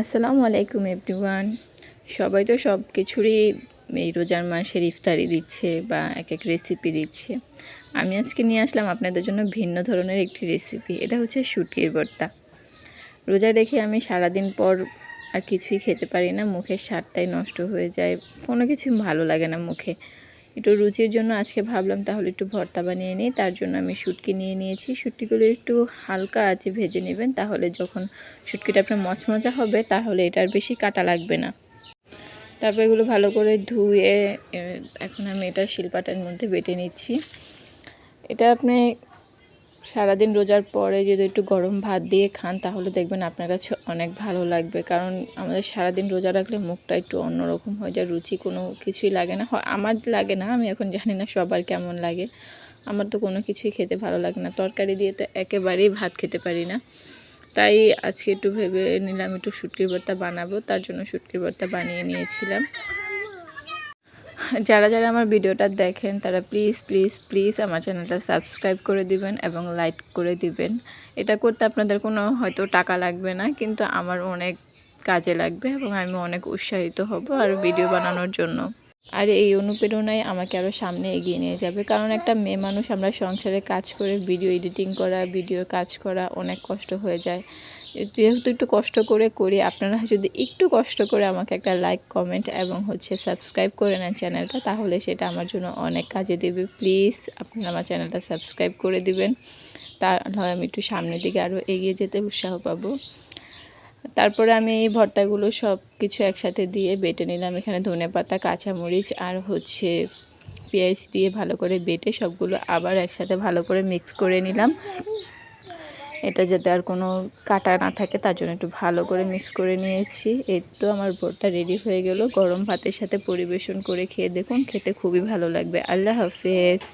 আসসালামু আলাইকুম এভরিওয়ান। সবাই তো সব কিছুরই এই রোজার মাসের ইফতারি দিচ্ছে বা এক এক রেসিপি দিচ্ছে। আমি আজকে নিয়ে আসলাম আপনাদের জন্য ভিন্ন ধরনের একটি রেসিপি এটা হচ্ছে শুটকির ভর্তা। রোজা রেখে আমি সারাদিন পর আর কিছুই খেতে পারি না। মুখের স্বাদটাই নষ্ট হয়ে যায়। কোনো কিছুই ভালো লাগে না মুখে। একটু রুচির জন্য আজকে ভাবলাম তাহলে একটু ভর্তা বানিয়ে নিই। তার জন্য আমি শুটকি নিয়ে নিয়েছি। শুটকিগুলো একটু হালকা আছে ভেজে নেবেন, তাহলে যখন শুটকিটা আপনার মচমচা হবে, তাহলে এটার বেশি কাটা লাগবে না। তারপর এগুলো ভালো করে ধুয়ে এখন আমি এটা শিলপাটার মধ্যে বেটে নিচ্ছি। এটা আপনি সারাদিন রোজার পরে যদি একটু গরম ভাত দিয়ে খান, তাহলে দেখবেন আপনার কাছে অনেক ভালো লাগবে। কারণ আমাদের সারাদিন রোজা রাখলে মুখটা একটু অন্যরকম হয়ে যায়, রুচি কোনো কিছুই লাগে না। আমার লাগে না, আমি এখন জানি না সবার কেমন লাগে। আমার তো কোনো কিছুই খেতে ভালো লাগে না। তরকারি দিয়ে তো একেবারেই ভাত খেতে পারি না। তাই আজকে একটু ভেবে নিলাম, একটু শুটকির ভর্তা বানাবো। তার জন্য শুটকির ভর্তা বানিয়ে নিয়েছিলাম। যারা যারা আমার ভিডিওটা দেখেন, তারা প্লিজ প্লিজ প্লিজ আমার চ্যানেলটা সাবস্ক্রাইব করে দিবেন এবং লাইক করে দিবেন। এটা করতে আপনাদের কোনো হয়তো টাকা লাগবে না, কিন্তু আমার অনেক কাজে লাগবে এবং আমি অনেক উৎসাহিত হব আর ভিডিও বানানোর জন্য। আর এই অনুপ্রেরণায় আমাকে আরও সামনে এগিয়ে নিয়ে যাবে। কারণ একটা মেয়ে মানুষ আমরা সংসারে কাজ করে ভিডিও এডিটিং করা ভিডিও কাজ করা অনেক কষ্ট হয়ে যায়। যেহেতু একটু কষ্ট করে করি, আপনারা যদি একটু কষ্ট করে আমাকে একটা লাইক কমেন্ট এবং হচ্ছে সাবস্ক্রাইব করে নেন চ্যানেলটা তাহলে সেটা আমার জন্য অনেক কাজে দেবে। প্লিজ আপনারা আমার চ্যানেলটা সাবস্ক্রাইব করে দিবেন। তাহলে আমি একটু সামনের দিকে আরও এগিয়ে যেতে উৎসাহ পাবো। তারপরে আমি এই ভর্তাগুলো সব কিছু একসাথে দিয়ে বেটে নিলাম। এখানে ধনে পাতা, কাঁচামরিচ আর হচ্ছে পেঁয়াজ দিয়ে ভালো করে বেটে সবগুলো আবার একসাথে ভালো করে মিক্স করে নিলাম। এটা যাতে আর কোনো কাটা না থাকে, তার জন্য একটু ভালো করে মিক্স করে নিয়েছি। এই তো আমার ভর্তা রেডি হয়ে গেল। গরম ভাতের সাথে পরিবেশন করে খেয়ে দেখুন, খেতে খুবই ভালো লাগবে। আল্লাহ হাফেজ।